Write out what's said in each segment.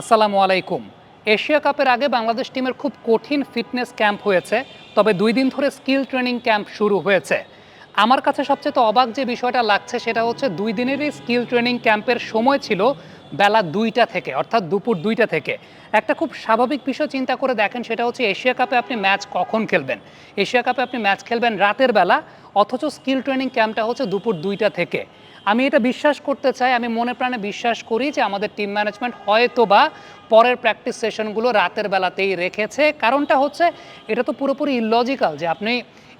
আসসালামু আলাইকুম। এশিয়া কাপের আগে বাংলাদেশ টিমের খুব কঠিন ফিটনেস ক্যাম্প হয়েছে, তবে দুই দিন ধরে স্কিল ট্রেনিং ক্যাম্প শুরু হয়েছে। আমার কাছে সবচেয়ে তো অবাক যে বিষয়টা লাগছে সেটা হচ্ছে দুই দিনেরই স্কিল ট্রেনিং ক্যাম্পের সময় ছিল বেলা দুইটা থেকে, অর্থাৎ দুপুর দুইটা থেকে। একটা খুব স্বাভাবিক বিষয় চিন্তা করে দেখেন, সেটা হচ্ছে এশিয়া কাপে আপনি ম্যাচ কখন খেলবেন? এশিয়া কাপে আপনি ম্যাচ খেলবেন রাতের বেলা, অথচ স্কিল ট্রেনিং ক্যাম্পটা হচ্ছে দুপুর দুইটা থেকে। আমি এটা বিশ্বাস করতে চাই, আমি মনে প্রাণে বিশ্বাস করি যে আমাদের টিম ম্যানেজমেন্ট হয়তো বা পরের প্র্যাকটিস সেশনগুলো রাতের বেলাতেই রেখেছে। কারণটা হচ্ছে, এটা তো পুরোপুরি ইললজিক্যাল যে আপনি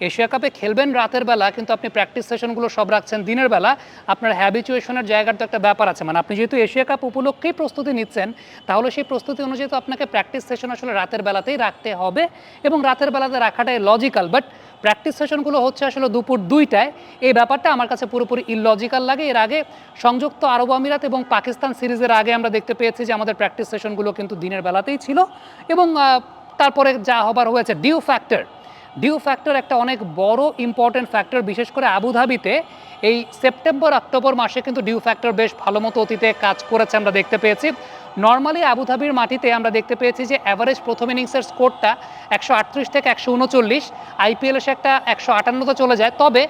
এশিয়া কাপে খেলবেন রাতের বেলা, কিন্তু আপনি প্র্যাকটিস সেশনগুলো সব রাখছেন দিনের বেলা। আপনার হ্যাবিচুয়েশনের জায়গার তো একটা ব্যাপার আছে। মানে আপনি যেহেতু এশিয়া কাপ উপলক্ষেই প্রস্তুতি নিচ্ছেন, তাহলে সেই প্রস্তুতি অনুযায়ী তো আপনাকে প্র্যাকটিস সেশন আসলে রাতের বেলাতেই রাখতে হবে এবং রাতের বেলাতে রাখাটাই লজিক্যাল বাট প্র্যাকটিস সেশনগুলো হচ্ছে আসলে দুপুর দুইটায়। এই ব্যাপারটা আমার কাছে পুরোপুরি ইললজিক্যাল লাগে। এর আগে সংযুক্ত আরব আমিরাত এবং পাকিস্তান সিরিজের আগে আমরা দেখতে পেয়েছি যে আমাদের প্র্যাকটিস সেশনগুলো কিন্তু দিনের বেলাতেই ছিল এবং তারপরে যা হবার হয়েছে ডিউ ফ্যাক্টর ডিউ ফ্যাক্টর একটা অনেক বড় ইম্পর্টেন্ট ফ্যাক্টর বিশেষ করে আবুধাবিতে এই সেপ্টেম্বর, অক্টোবর মাসে কিন্তু ডিউ ফ্যাক্টর বেশ ভালো মতো অতীতে কাজ করেছে, আমরা দেখতে পেয়েছি। নর্মালি আবুধাবির মাটিতে আমরা দেখতে পেয়েছি যে অ্যাভারেজ প্রথম ইনিংসের স্কোরটা একশো আটত্রিশ থেকে একশো উনচল্লিশ আইপিএলে সে একটা একশো আটান্নতে চলে যায়। তবে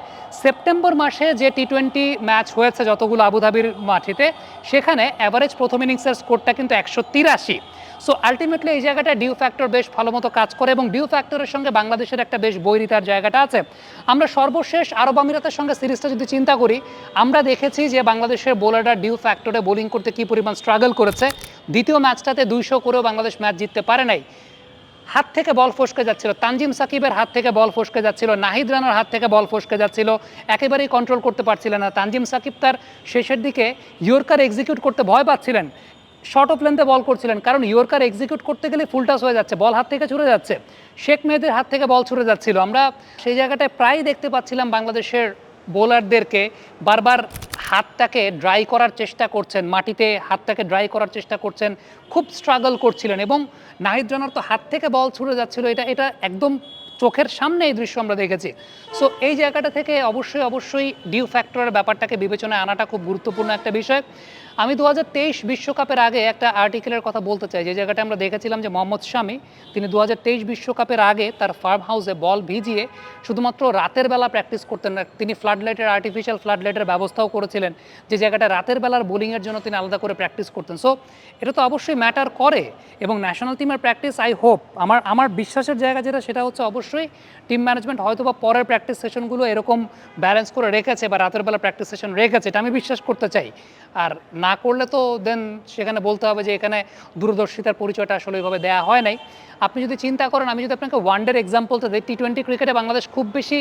সেপ্টেম্বর মাসে যে টি টোয়েন্টি ম্যাচ হয়েছে যতগুলো আবুধাবির মাটিতে, সেখানে অ্যাভারেজ প্রথম ইনিংসের স্কোরটা কিন্তু একশো তিরাশি। সো আলটিমেটলি এই জায়গাটা ডিউ ফ্যাক্টর বেশ ভালো মতো কাজ করে এবং ডিউ ফ্যাক্টরের সঙ্গে বাংলাদেশের একটা বেশ বৈরিতার জায়গাটা আছে। আমরা সর্বশেষ আরব আমিরাতের সঙ্গে সিরিজটা যদি চিন্তা করি, আমরা দেখেছি যে বাংলাদেশের বোলাররা ডিউ ফ্যাক্টরে বোলিং করতে কী পরিমাণ স্ট্রাগল করেছে। দ্বিতীয় ম্যাচটাতে দুইশো করেও বাংলাদেশ ম্যাচ জিততে পারে নাই। হাত থেকে বল ফসকে যাচ্ছিল। তানজিম সাকিবের হাত থেকে বল ফসকে যাচ্ছিল। নাহিদ রানার হাত থেকে বল ফসকে যাচ্ছিল। একেবারেই কন্ট্রোল করতে পারছিলেন না। তানজিম সাকিব তার শেষের দিকে ইয়র্কার এক্সিকিউট করতে ভয় পাচ্ছিলেন। শর্ট অফ লেন্থে বল করছিলেন। কারণ ইয়র্কার এক্সিকিউট করতে গেলে ফুল টাস হয়ে যাচ্ছে। বল হাত থেকে ছুড়ে যাচ্ছে। শেখ মেহেদের হাত থেকে বল ছুড়ে যাচ্ছিল। আমরা সেই জায়গাটায় প্রায় দেখতে পাচ্ছিলাম বাংলাদেশের বোলারদেরকে বারবার হাতটাকে ড্রাই করার চেষ্টা করছেন, মাটিতে হাতটাকে ড্রাই করার চেষ্টা করছেন, খুব স্ট্রাগল করছিলেন এবং নাহিদ রানার তো হাত থেকে বল ছুটে যাচ্ছিল, এটা এটা একদম চোখের সামনে এই দৃশ্য আমরা দেখেছি। সো এই জায়গাটা থেকে অবশ্যই অবশ্যই ডিউ ফ্যাক্টরের ব্যাপারটাকে বিবেচনায় আনাটা খুব গুরুত্বপূর্ণ একটা বিষয়। আমি দু বিশ্বকাপের আগে একটা আর্টিকেলের কথা বলতে চাই। যে জায়গাটা আমরা দেখেছিলাম যে মোহাম্মদ শামি, তিনি দু বিশ্বকাপের আগে তার ফার্ম হাউসে বল ভিজিয়ে শুধুমাত্র রাতের বেলা প্র্যাকটিস করতেন না, তিনি ফ্লাড লাইটের আর্টিফিশিয়াল ফ্লাড লাইটের ব্যবস্থাও করেছিলেন। যে জায়গাটা রাতের বেলার বোলিংয়ের জন্য তিনি আলাদা করে প্র্যাকটিস করতেন। সো এটা তো অবশ্যই ম্যাটার করে এবং ন্যাশনাল টিমের প্র্যাকটিস আই হোপ আমার আমার বিশ্বাসের জায়গা যেটা, সেটা হচ্ছে অবশ্যই টিম ম্যানেজমেন্ট হয়তো বা পরের প্র্যাকটিস সেশনগুলো এরকম ব্যালেন্স করে রেখেছে বা রাতের বেলা প্র্যাকটিস সেশন রেখেছে, এটা আমি বিশ্বাস করতে চাই। আর না করলে তো দেন সেখানে বলতে হবে যে এখানে দূরদর্শিতার পরিচয়টা আসলে ওইভাবে দেওয়া হয় নাই। আপনি যদি চিন্তা করেন, আমি যদি আপনাকে ওয়ানডের এক্সাম্পলটা দিই টি টোয়েন্টি ক্রিকেটে বাংলাদেশ খুব বেশি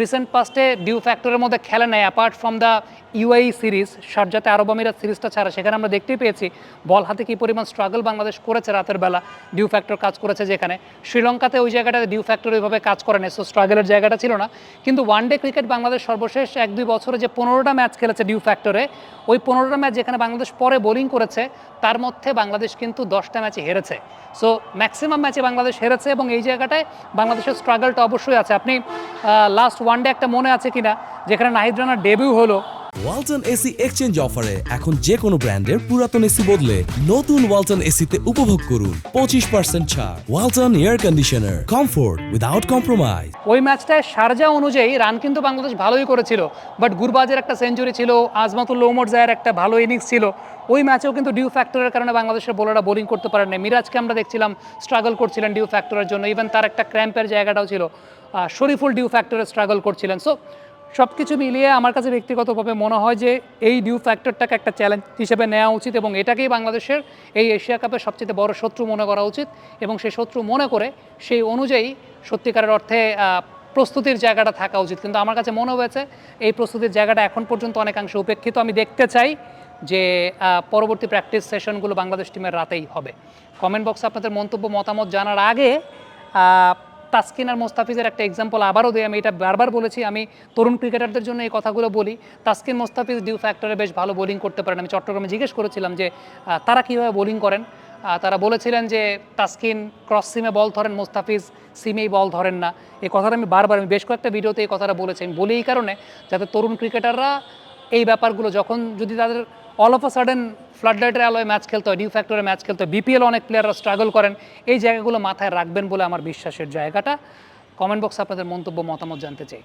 রিসেন্ট পাস্টে ডিউ ফ্যাক্টরের মধ্যে খেলে নেয় apart from the UAE series শারজাতে আরব আমিরাত সিরিজটা ছাড়া, সেখানে আমরা দেখতেই পেয়েছি বল হাতে কী পরিমাণ স্ট্রাগল বাংলাদেশ করেছে রাতের বেলা ডিউ ফ্যাক্টর কাজ করেছে যেখানে। শ্রীলঙ্কাতে ওই জায়গাটাতে ডিউ ফ্যাক্টর ওইভাবে কাজ করে না সো স্ট্রাগলের জায়গাটা ছিল না। কিন্তু ওয়ানডে ক্রিকেট বাংলাদেশ সর্বশেষ এক দুই বছরে যে পনেরোটা ম্যাচ খেলেছে ডিউ ফ্যাক্টরে ওই পনেরোটা ম্যাচ যেখানে বাংলাদেশ পরে বোলিং করেছে, তার মধ্যে বাংলাদেশ কিন্তু দশটা ম্যাচে হেরেছে। সো ম্যাক্সিমাম ম্যাচে বাংলাদেশ হেরেছে এবং এই জায়গাটায় বাংলাদেশের স্ট্রাগলটা অবশ্যই আছে। আপনি লাস্ট ওয়ান ডে একটা মনে আছে কিনা? যেখানে নাহিদ রানার ডেবিউ হলো ওয়ালটন এসি এক্সচেঞ্জ অফারে এখন যে কোনো ব্র্যান্ডের পুরাতন এসি বদলে নতুন ওয়ালটন এসিতে উপভোগ করুন পঁচিশ পার্সেন্ট ছাড়। Walton air conditioner comfort without compromise ওই ম্যাচটায় সারজা অনুযায়ী রান কিন্তু বাংলাদেশ ভালোই করেছিল বাট গুরবাজের একটা সেঞ্চুরি ছিল, আজমাতুল ওমর জায়ের একটা ভালো ইনিংস ছিল। ওই ম্যাচেও কিন্তু ডিউ ফ্যাক্টরের কারণে বাংলাদেশের বোলাররা বোলিং করতে পারেন না মিরাজকে আমরা দেখছিলাম স্ট্রাগল করছিলেন ডিউ ফ্যাক্টরের জন্য ইভেন তার একটা ক্র্যাম্পের জায়গাটাও ছিল। শরীফুল ডিউ ফ্যাক্টরে স্ট্রাগল করছিলেন। সো সব কিছু মিলিয়ে আমার কাছে ব্যক্তিগতভাবে মনে হয় যে এই ডিউ ফ্যাক্টরটাকে একটা চ্যালেঞ্জ হিসেবে নেওয়া উচিত এবং এটাকেই বাংলাদেশের এই এশিয়া কাপের সবচেয়ে বড় শত্রু মনে করা উচিত এবং সেই শত্রু মনে করে সেই অনুযায়ী সত্যিকারের অর্থে প্রস্তুতির জায়গাটা থাকা উচিত। কিন্তু আমার কাছে মনে হয়েছে এই প্রস্তুতির জায়গাটা এখন পর্যন্ত অনেকাংশে উপেক্ষিত। আমি দেখতে চাই যে পরবর্তী প্র্যাকটিস সেশনগুলো বাংলাদেশ টিমের রাতেই হবে। কমেন্ট বক্সে আপনাদের মন্তব্য, মতামত জানার আগে তাসকিন আর মোস্তাফিজের একটা এক্সাম্পল আবারও দিই, আমি এটা বারবার বলেছি, আমি তরুণ ক্রিকেটারদের জন্য এই কথাগুলো বলি। তাসকিন, মোস্তাফিজ, ডিউ ফ্যাক্টরে বেশ ভালো বোলিং করতে পারেন। আমি চট্টগ্রামে জিজ্ঞেস করেছিলাম যে তারা কীভাবে বোলিং করেন? তারা বলেছিলেন যে, তাসকিন ক্রস সিমে বল ধরেন, মোস্তাফিজ সিমেই বল ধরেন না। এই কথাটা আমি বারবার, আমি বেশ কয়েকটা ভিডিওতে এই কথাটা বলেছি। আমি বলি এই কারণে যাতে তরুণ ক্রিকেটাররা এই ব্যাপারগুলো যখন যদি তাদের all of a sudden flood লাইটের আলোয় ম্যাচ খেলতে হয় ডিউ ফ্যাক্টরে ম্যাচ খেলতে হয় বিপিএল অনেক প্লেয়াররা স্ট্রাগল করেন, এই জায়গাগুলো মাথায় রাখবেন বলে আমার বিশ্বাসের জায়গাটা। কমেন্ট বক্সে আপনাদের মন্তব্য, মতামত জানতে চাই।